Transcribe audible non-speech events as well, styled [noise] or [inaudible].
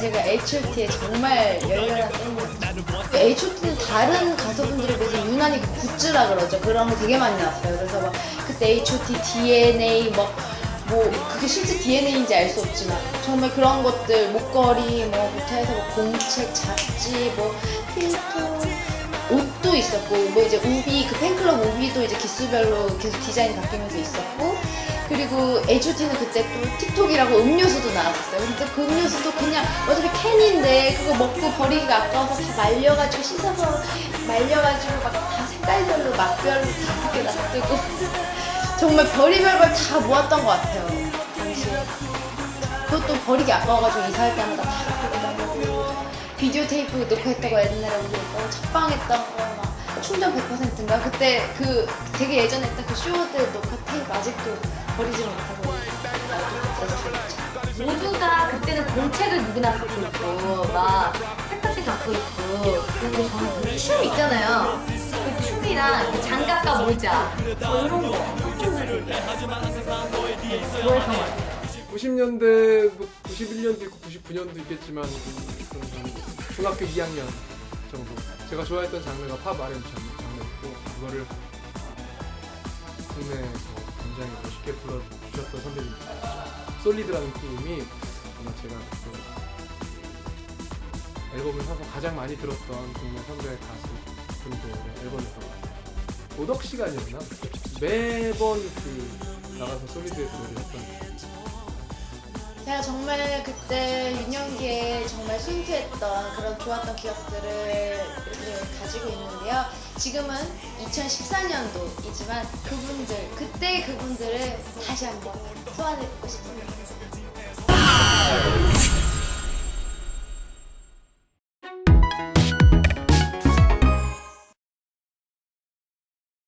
제가 H.O.T에 정말 열렬한 팬이었어요. H.O.T는 다른 가수분들에 비해서 유난히 그 굿즈라 그러죠. 그런 거 되게 많이 나왔어요. 그래서 막 그때 H.O.T, DNA 뭐, 뭐 그게 실제 DNA인지 알 수 없지만 정말 그런 것들 목걸이 뭐부터 해서 뭐 공책, 잡지, 뭐 필통 옷도 있었고 뭐 이제 우비 그 팬클럽 우비도 이제 기수별로 계속 디자인 바뀌면서 있었고 그리고 H.O.T는 그때 또 틱톡이라고 음료수도 나왔었어요. 근데 그 음료수도 그냥 어차피 캔인데 그거 먹고 버리기가 아까워서 다 말려가지고 씻어서 말려가지고 막 다 색깔별로 맛별로 다 그렇게 놔두고 [laughs] 정말 별의별 걸 다 모았던 것 같아요. 당시에. 그것도 버리기 아까워가지고 이사할 때마다 다 갖고 다니고 비디오 테이프 놓고 했다고 옛날에 우리 오빠가 첫방 했던 거막 충전 100%인가? 그때 그 되게 예전에 했던 그 쇼드 녹화 테이프 아직도 버리지 못하고 놔두고 모두가 그때는 공책을 누구나 갖고 있고 막 책까지 갖고 있고 근데 저는 그춤 있잖아요. 그 춤이랑 그 장갑과 모자 뭐 이런 거 좋아했던 것 같아요 90년대, 뭐 91년도 있고 99년도 있겠지만 음, 한 중학교 2학년 정도. 제가 좋아했던 장르가 팝 R&B 장르, 장르였고 그거를 국내에서 굉장히 멋있게 불러주셨던 선배님 솔리드라는 팀이 아마 제가 그 앨범을 사서 가장 많이 들었던 국내 선배 가수 분들의 앨범이었던 것 같아요. 도덕 시간이었나? 매번 그 나가서 솔리드에서 노래했던 제가 정말 그때 유년기에 정말 순수했던 그런 좋았던 기억들을 가지고 있는데요. 지금은 2014년도이지만 그분들, 그때 그분들을 다시 한번 소환해보고 싶습니다.